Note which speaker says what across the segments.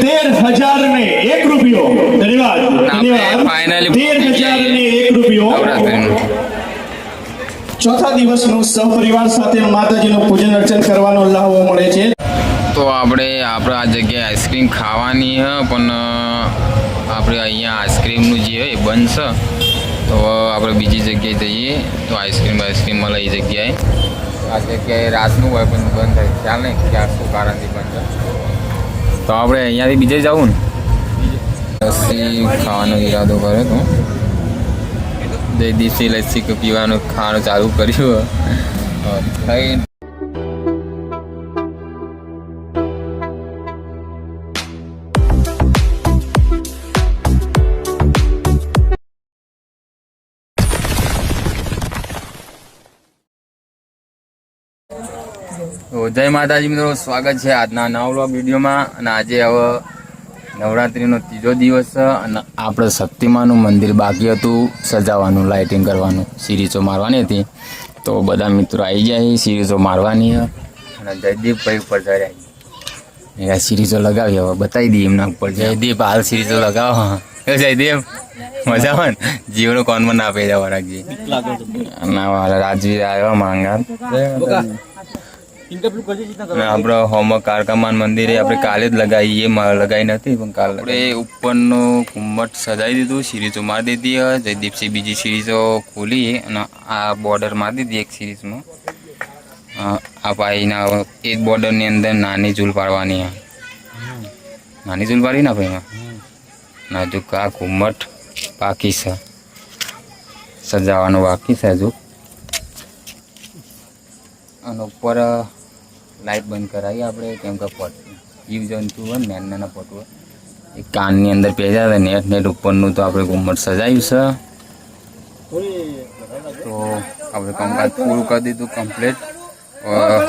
Speaker 1: તેર હજાર ને એક રૂપિયો ધન્યવાદ ધન્યવાદ
Speaker 2: finally
Speaker 1: તેર હજાર ને એક રૂપિયો
Speaker 2: નવરાત્રીનું.
Speaker 1: ચોથા દિવસનું સહપરિવાર સાથે માતાજીનું પૂજન અર્ચન કરવાનો લાહવો મળે છે.
Speaker 2: તો આપણે આપણે આ જગ્યાએ આઈસ્ક્રીમ ખાવાની હ પણ અ, આપણે અહીંયા આઈસ્ક્રીમનું જે હોય એ બંધ છે તો આપણે બીજી જગ્યાએ જઈએ. તો આઈસ્ક્રીમ આઈસ્ક્રીમ મળે એ જગ્યાએ. આ જગ્યાએ રાતનું હોય પણ બંધ થાય. ખ્યાલ નહીં કે આ શું કારણથી બંધ તો આપણે અહીંયાથી બીજે જવું ને? લસ્સી ખાવાનો ઈરાદો કર્યો તો દિવસે લસ્સી પીવાનું ખાવાનું ચાલુ કર્યું. થઈ જય માતાજી મિત્રો, સ્વાગત છે આજના નવા વિડીયોમાં. અને આજે હવે નવરાત્રિનો ત્રીજો દિવસ છે અને આપણે શક્તિમાનું મંદિર બાકી હતું, સજાવવાનું લાઇટિંગ કરવાનું, સિરીઝો મારવાની હતી. તો બધા મિત્રો આવી જાય, સિરીઝો મારવાની અને જયદીપભાઈ ઉપર ચડ્યા સિરીઝો લગાવી, હવે બતાવી દઈએ એમના ઉપર જયદીપ, હાલ સિરીઝો લગાવો. એ જયદીપ મજા આવે ને જીવનો કોનમાં ના ના વાલા રાજવીર આવ્યો માંગા આપણે હોમવર્ક કારકામાન મંદિરે આપણે કાલે જ લગાવી એ લગાવી નથી પણ કાલે આપણે ઉપરનું ઘુમ્મટ સજાવી દીધું સિરીઝો મારી દીધી જયદીપસિંહ બીજી સિરીઝો ખોલી અને આ બોર્ડર મારી દીધી એક સિરીઝમાં. આ ભાઈના એક બોર્ડરની અંદર નાની ઝૂલ પાડવાની છે. નાની ઝૂલ પાડી ના ભાઈમાં? ના હજુ આ ઘુમ્મટ બાકી છે. સજાવવાનું બાકી છે હજુ. અને ઉપર લાઈટ બંધ કરાવી આપણે કેમ કે પોટ જીવજંતુ હોય નાના નાના પટ હોય. એ કાનની અંદર પહેર્યા હતા નેટ નેટ ઉપરનું તો આપણે ઘુમ્મટ સજાવ્યું છે. તો આપણે કામકાજ પૂરું કરી દીધું કમ્પ્લીટ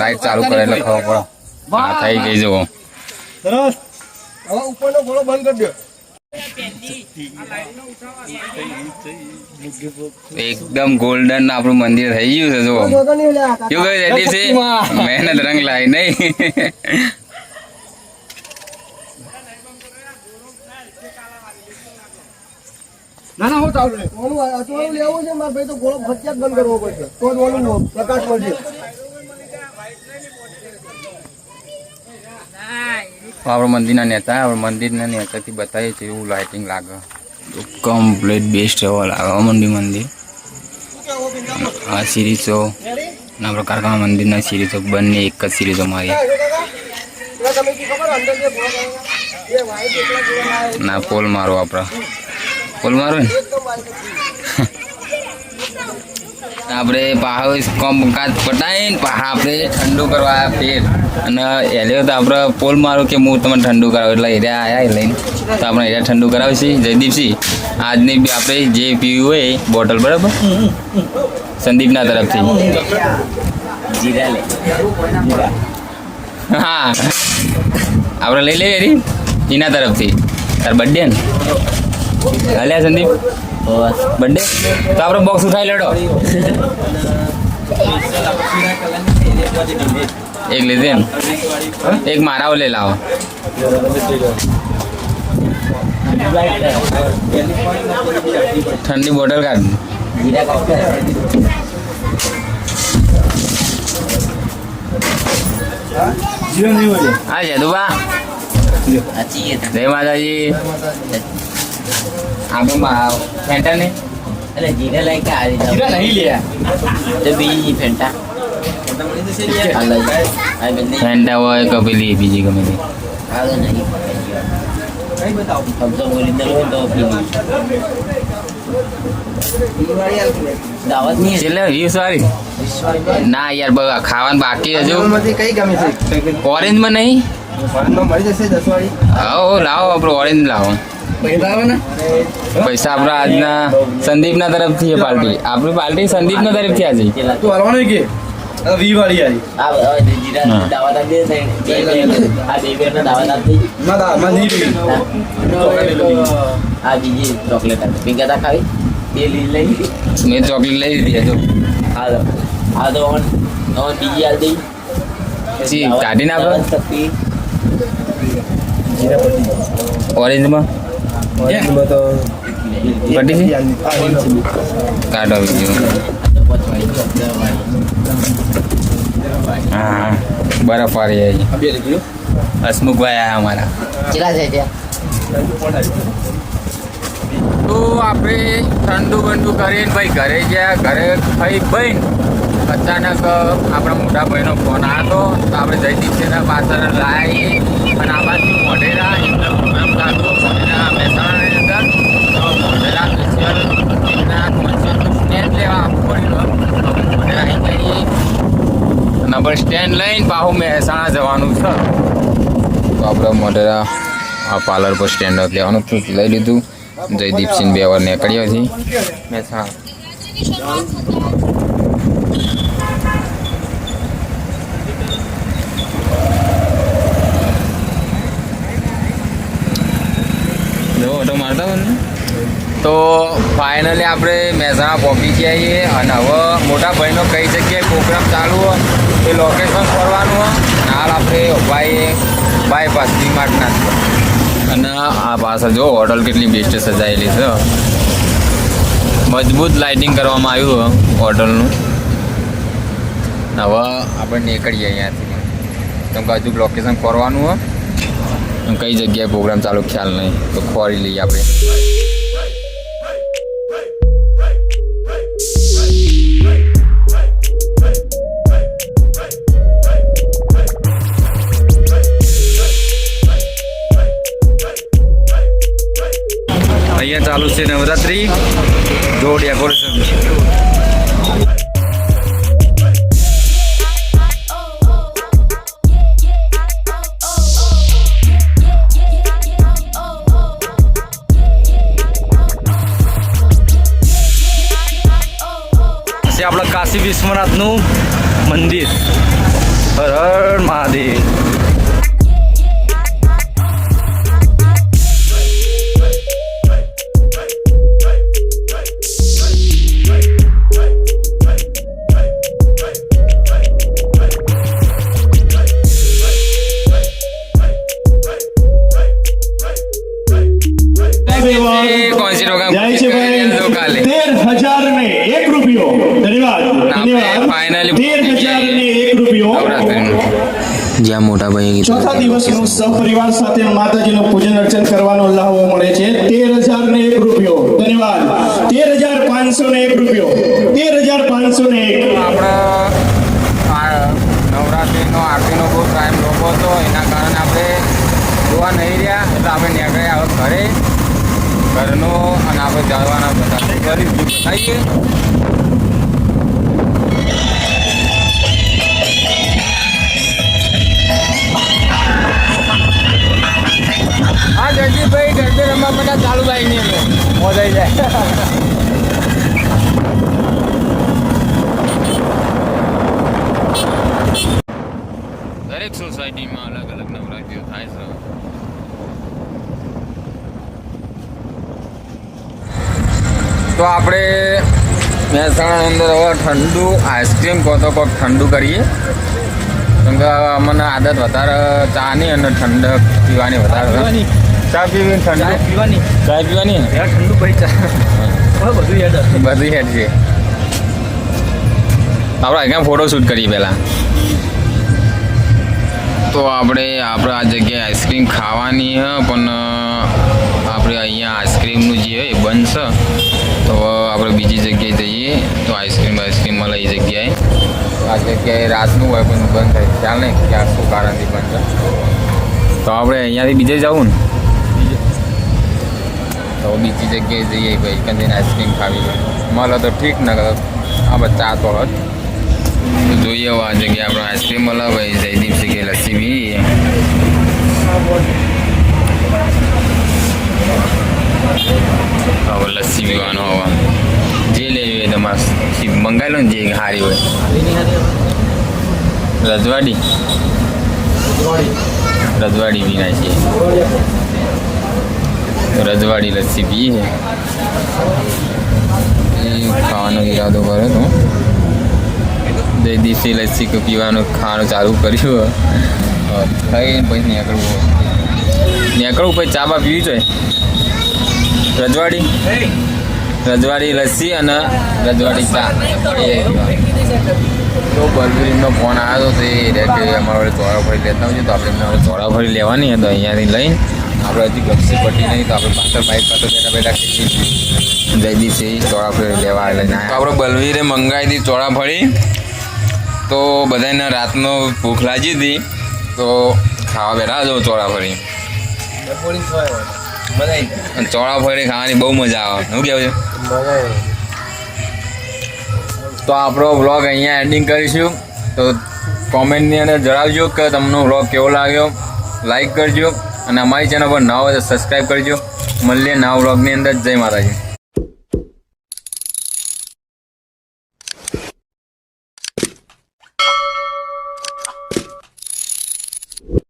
Speaker 2: લાઈટ ચાલુ કરે એટલે ખબર પડે. હા થઈ ગઈ જુઓ.
Speaker 1: સરસ. હવે ઉપરનો ઘોડો બંધ કરી દો.
Speaker 2: એકદમ ગોલ્ડન આપણું મંદિર થઈ ગયું છે જો કેવું કહ્યું જયદીપસિંહ મહેનત રંગ લાવી નહીં.
Speaker 3: ના ના હું ચાલુ મંદિર ઓલું અટવાળું લેવું છે મારે ભાઈ તો ગોળો ફરજિયાત બંધ કરવો પડશે. તો જ ઓલું પ્રકાશ મળશે.
Speaker 2: આપણે મંદિરના નેતા આપણે મંદિરના નેતાથી બતાવીએ છીએ એવું લાઇટિંગ લાગે. કમ્પ્લીટ બેસ્ટ એવો લાગવા મંદિર આ સિરીઝો ના પ્રકારના મંદિરના સિરીઝો બંને એક જ સિરીઝો મારી ના, પોલ મારો આપણા. પોલ મારો ને. આપણે પાહો કોમ કાચ પટાઈને, પાહા આપણે ઠંડુ કરવા ફેર. અને એલ્યો તો આપણે પોલ મારો કે હું તમને ઠંડુ કરાવું, એટલે એરિયા આવ્યા લઈને. તો આપણે એરિયા ઠંડુ કરાવીશી. જયદીપસિંહ આજની બી આપણે જે પીવું હોય બોટલ, બરાબર? સંદીપના તરફથી. હા. આપણે લઈ લઈએ એની એના તરફથી. તાર બર્થડે ને? હાલ્યા સંદીપ. બર્થડે તો આપણે બોક્સ ઉઠાવી લેડો. એક લીધે એમ. એક મારા ઓલે લાવો. ઠંડી બોટલ કાઢ. હા જદુબા જય માતાજી. આપણે ફેન્ટા ને
Speaker 4: એટલે જીરા લઈ કે આવી જાવ
Speaker 1: જીરા નહીં લે
Speaker 4: તો બીજી ફેન્ટા. હાલો. આ બંને
Speaker 2: ફેંટા હોય કે પેલી બીજી ગમે તે. ના યાર ખાવાનું બાકી હજુ.
Speaker 3: ઓરેન્જમાં
Speaker 2: ઓરેન્જમાં નહીં લાવો આપણે ઓરેન્જ લાવો.
Speaker 3: પૈસા
Speaker 2: આપણા આજના સંદીપના તરફથી છે પાર્ટી આપણી પાર્ટી સંદીપના તરફથી આજે.
Speaker 3: તું હાલવાનું કે?
Speaker 2: હા.
Speaker 3: માં
Speaker 4: ચોકલેટ લઈ
Speaker 2: મેં ચોકલેટ લઈ લીધી
Speaker 4: આ તો બીજી હાલ દઈ.
Speaker 2: ચી કાઢીને આપો ઓરેન્જમાં. પટી છે કાઢો હા બરફ વાળી આવી હસમુખભાઈ આયા અમારા
Speaker 4: કેટલા છે ત્યાં
Speaker 2: તો આપણે ઠંડુ બંડુ કરીને ભાઈ ઘરે ગયા, ઘરે ખાઈ બહેન. અચાનક આપણા મોટા ભાઈનો ફોન આવ્યો તો આપણે જયદીપસિંહના પાછળ લાવી અને આ બાજુ આપણે સ્ટેન્ડ લઈને પાછું મહેસાણા જવાનું છે. તો આપણે મોઢેરા આ પાર્લર પર સ્ટેન્ડ લેવાનું હતું. લઈ લીધું. જયદીપસિંહ બે વાર નીકળ્યો છે. મહેસાણા ઓટો મારતા હોય ને? તો ફાઇનલી આપણે મહેસાણા પહોંચી ગયા છીએ અને હવે મોટા ભાઈનો કઈ જગ્યાએ પ્રોગ્રામ ચાલુ હોય એ લોકેશન ફરવાનું હોય હાલ આપણે ભાઈ બાયપાસ ડીમાર્ટના અને આ પાછળ જો હોટલ કેટલી બેસ્ટ સજાયેલી છે. મજબૂત લાઇટિંગ કરવામાં આવ્યું હોટલનું. હવે આપણે નીકળીએ અહીંયાથી. કે હજુ લોકેશન ફરવાનું હોય. કઈ જગ્યાએ પ્રોગ્રામ ચાલુ, ખ્યાલ નહીં. તો ખોરી લઈએ આપણે. ચાલુ છે નવરાત્રી. જો ડેકોરેશન છે આપણા કાશી વિશ્વનાથનું મંદિર. હર હર મહાદેવ. કોણ
Speaker 1: જાય છે ભાઈ. તેર હજાર ને એક રૂપિયો. ધન્યવાદ. ધન્યવાદ. તેર હજાર ને એક રૂપિયો.
Speaker 2: જ્યાં મોટા ભાઈ
Speaker 1: ચોથા દિવસનું સહપરિવાર સાથે માતાજીનું પૂજન અર્ચન કરવાનો લાહવો મળે છે. તેર હજાર ને એક રૂપિયો. ધન્યવાદ. તેર હજાર પાંચસો ને એક રૂપિયો. તેર હજાર પાંચસો ને એક
Speaker 2: આપણા નવરાત્રિનો આરતીનો બહુ ટાઈમ લોકો હતો. એના કારણે આપણે જોવા નહીં રહ્યા. એટલે આપણે નીકળ્યા હવે ઘરે ઘરનો અને આપણે જવાના બધા કરી બતાવીએ. હા જયદીપભાઈ ગરબે રમવા બધા ચાલુ ભાઈ નહીં મોજાઈ જાય. દરેક સોસાયટીમાં અલગ અલગ નવરાત્રિઓ થાય છે તો આપણે મહેસાણા અંદર હવે ઠંડુ આઈસ્ક્રીમ કહો તો કોઈક ઠંડુ કરીએ. કેમ કે અમને આદત વધારે ચાની અને ઠંડક પીવાની વધારે. ચા પીવી ઠંડુ?
Speaker 3: પીવાની.
Speaker 2: ચા પીવાની?
Speaker 3: યાર ઠંડુ ભાઈ ચા. બધું યાદ
Speaker 2: બધી હેડ છે. આપણે અહીંયા ફોટો શૂટ કરીએ પહેલાં. તો આપણે આપણે આ જગ્યાએ આઈસ્ક્રીમ ખાવાની હ પણ આપણે અહીંયા આઈસ્ક્રીમનું જે હોય બંધ છે આપણે બીજી જગ્યાએ જઈએ તો આઈસ્ક્રીમ આઈસ્ક્રીમ મળે એ જગ્યાએ. આ જગ્યાએ રાતનું હોય પણ બંધ થાય. ખ્યાલ નહીં કે આ શું કારણથી બંધ થાય તો આપણે અહીંયાથી બીજે જવું ને? તો બીજી જગ્યાએ જઈએ ભાઈ કંદીને આઈસ્ક્રીમ ખાવી મળે તો ઠીક ને આપણે ચા તો હોત. જોઈએ આ જગ્યાએ આપણે આઈસ્ક્રીમ મળે. ભાઈ જયદીપ કે લસ્સી પીએ હવે લસ્સી પીવાનો હવે જે લેવી હોય તમારે મંગાવી લો ને જે સારી હોય રજવાડી રજવાડી પીના છે રજવાડી લસ્સી પી છે ખાવાનો ઈરાદો કરે તો દિવસે લસ્સી પીવાનું ખાવાનું ચાલુ કર્યું ખાઈને પછી નીકળવું નીકળવું પછી ચા બા પીવી જોઈએ રજવાડી. રજવાડી લસ્સી અને રજવાડી ચા. તો બલવીરનો ફોન આવ્યો તો એ રહે કે અમારે વડે ચોળા ફરી લેતા હોય તો આપણે એમને ચોરા ફરી લેવાની હતો અહીંયાથી લઈને આપણે હજી ગપસી પટી નહીં તો આપણે પાછળ બાઇક પાછળ બેઠા બેઠા ખેંચી જયદીપથી ચોળા ફરી લેવા લઈને તો આપણે બલવીરે મંગાવી હતી ચોળા ફરી તો બધાને રાતનો ભૂખ લાગી હતી. તો ખાવા બેઠા જો ચોળા ચોળા ફરી ખાવાની બહુ મજા આવે. શું કેવું છે? તો આપણો વ્લોગ અહીંયા એન્ડિંગ કરીશું. તો કોમેન્ટની અંદર જણાવજો કે તમને વ્લોગ કેવો લાગ્યો. લાઈક કરજો. અને અમારી ચેનલ પર નવા સબસ્ક્રાઈબ કરજો. મળીએ નવા વ્લોગની અંદર. જય માતાજી.